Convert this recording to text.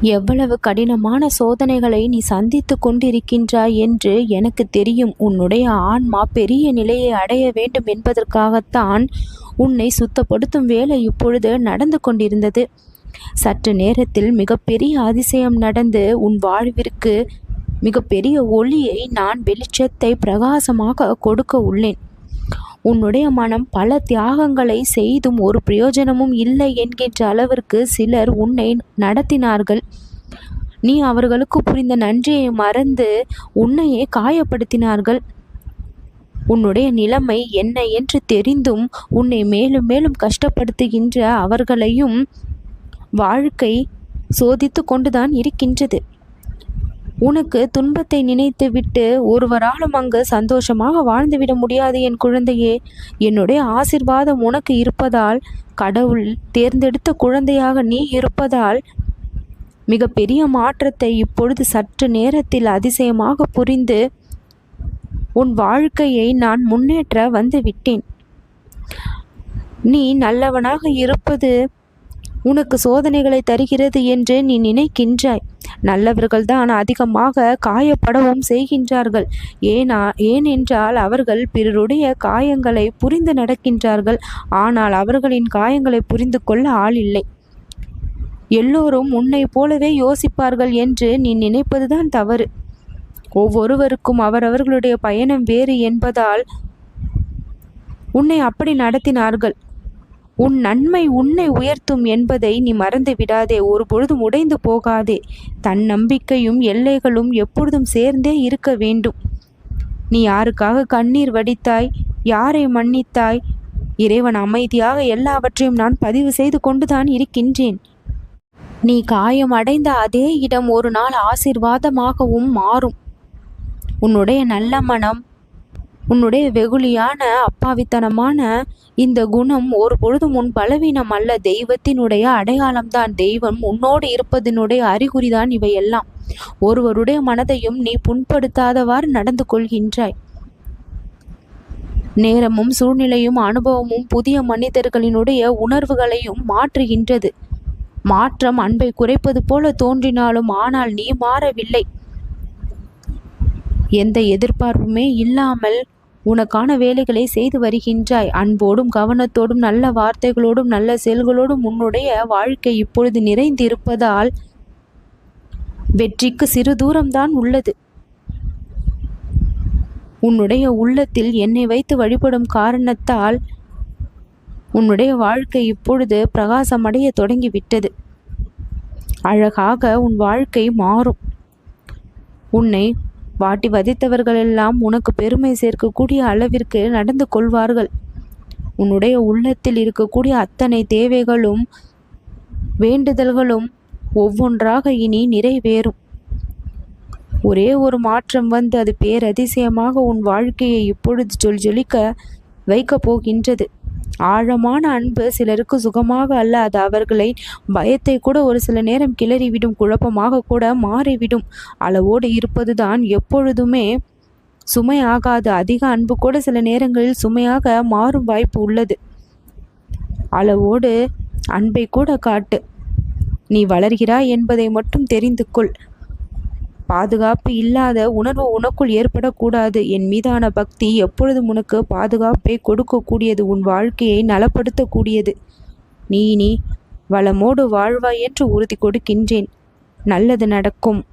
எவ்வளவு கடினமான சோதனைகளை நீ சந்தித்து கொண்டிருக்கின்றாய் என்று எனக்கு தெரியும். உன்னுடைய ஆன்மா பெரிய நிலையை அடைய வேண்டும் என்பதற்காகத்தான் உன்னை சுத்தப்படுத்தும் வேலை இப்பொழுது நடந்து கொண்டிருந்தது. சற்று நேரத்தில் மிகப்பெரிய அதிசயம் நடந்து உன் வாழ்விற்கு மிகப்பெரிய ஒளியை நான் வெளிச்சத்தை பிரகாசமாக கொடுக்க உள்ளேன். உன்னுடைய மனம் பல தியாகங்களை செய்தும் ஒரு பிரயோஜனமும் இல்லை என்கின்ற அளவிற்கு சிலர் உன்னை நடத்தினார்கள். நீ அவர்களுக்கு புரிந்த நன்றியை மறந்து உன்னையே காயப்படுத்தினார்கள். உன்னுடைய நிலைமை என்ன என்று தெரிந்தும் உன்னை மேலும் மேலும் கஷ்டப்படுத்துகின்ற அவர்களையும் வாழ்க்கை சோதித்து கொண்டுதான் இருக்கின்றது. உனக்கு துன்பத்தை நினைத்துவிட்டு ஒருவராலும் அங்கு சந்தோஷமாக வாழ்ந்துவிட முடியாது என் குழந்தையே. என்னுடைய ஆசிர்வாதம் உனக்கு இருப்பதால் கடவுள் தேர்ந்தெடுத்த குழந்தையாக நீ இருப்பதால் மிக பெரிய மாற்றத்தை இப்பொழுது சற்று நேரத்தில் அதிசயமாக புரிந்து உன் வாழ்க்கையை நான் முன்னேற்ற வந்துவிட்டேன் நீ நல்லவனாக இருப்பது உனக்கு சோதனைகளை தருகிறது என்று நீ நினைக்கின்றாய். நல்லவர்கள்தான் அதிகமாக காயப்படவும் செய்கின்றார்கள். ஏனா ஏனென்றால் அவர்கள் பிறருடைய காயங்களை புரிந்து நடக்கின்றார்கள். ஆனால் அவர்களின் காயங்களை புரிந்து கொள்ள ஆள் இல்லை. எல்லோரும் உன்னை போலவே யோசிப்பார்கள் என்று நீ நினைப்பதுதான் தவறு. ஒவ்வொருவருக்கும் அவரவர்களுடைய பயணம் வேறு என்பதால் உன்னை அப்படி நடத்தினார்கள். உன் நன்மை உன்னை உயர்த்தும் என்பதை நீ மறந்து விடாதே. ஒரு பொழுதும் உடைந்து போகாதே. தன் நம்பிக்கையும் எல்லைகளும் எப்பொழுதும் சேர்ந்தே இருக்க வேண்டும். நீ யாருக்காக கண்ணீர் வடித்தாய்? யாரை மன்னித்தாய்? இறைவன் அமைதியாக எல்லாவற்றையும் நான் பதிவு செய்து கொண்டுதான் இருக்கின்றேன். நீ காயம் அடைந்த அதே இடம் ஒரு நாள் ஆசிர்வாதமாகவும் மாறும். உன்னுடைய நல்ல மனம் உன்னுடைய வெகுளியான அப்பாவித்தனமான இந்த குணம் ஒரு பொழுதும் உன் பலவீனம் அல்ல. தெய்வத்தினுடைய அடையாளம்தான். தெய்வம் உன்னோடு இருப்பதனுடைய அறிகுறிதான் இவையெல்லாம். ஒருவருடைய மனதையும் நீ புண்படுத்தாதவாறு நடந்து கொள்கின்றாய். நேரமும் சூழ்நிலையும் அனுபவமும் புதிய மனிதர்களினுடைய உணர்வுகளையும் மாற்றுகின்றது. மாற்றம் அன்பை குறைப்பது போல தோன்றினாலும் ஆனால் நீ மாறவில்லை. எந்த எதிர்பார்ப்புமே இல்லாமல் உனக்கான வேலைகளை செய்து வருகின்றாய். அன்போடும் கவனத்தோடும் நல்ல வார்த்தைகளோடும் நல்ல செயல்களோடும் உன்னுடைய வாழ்க்கை இப்பொழுது நிறைந்திருப்பதால் வெற்றிக்கு சிறு தூரம்தான் உள்ளது. உன்னுடைய உள்ளத்தில் என்னை வைத்து வழிபடும் காரணத்தால் உன்னுடைய வாழ்க்கை இப்பொழுது பிரகாசமடைய தொடங்கிவிட்டது. அழகாக உன் வாழ்க்கை மாறும். உன்னை வாட்டி வதைத்தவர்களெல்லாம் உனக்கு பெருமை சேர்க்கக்கூடிய அளவிற்கு நடந்து கொள்வார்கள். உன்னுடைய உள்ளத்தில் இருக்கக்கூடிய அத்தனை தேவைகளும் வேண்டுதல்களும் ஒவ்வொன்றாக இனி நிறைவேறும். ஒரே ஒரு மாற்றம் வந்து அது பேரதிசயமாக உன் வாழ்க்கையை இப்பொழுது சொல் ஜொலிக்க வைக்கப் போகின்றது. ஆழமான அன்பு சிலருக்கு சுகமாக அல்ல அது அவர்களை பயத்தை கூட ஒரு சில நேரம் கிளறிவிடும் குழப்பமாக கூட மாறிவிடும். அளவோடு இருப்பதுதான் எப்பொழுதுமே சுமையாகாது. அதிக அன்பு கூட சில நேரங்களில் சுமையாக மாறும் வாய்ப்பு உள்ளது. அளவோடு அன்பை கூட காட்டு. நீ வளர்கிறாய் என்பதை மட்டும் தெரிந்து கொள். பாதுகாப்பு இல்லாத உணர்வு உனக்குள் ஏற்படக்கூடாது. என் மீதான பக்தி எப்பொழுதும் உனக்கு பாதுகாப்பை கொடுக்கக்கூடியது. உன் வாழ்க்கையை நலப்படுத்தக்கூடியது. நீ நீ வளமோடு வாழ்வாய் என்று உறுதி கொடுக்கின்றேன். நல்லது நடக்கும்.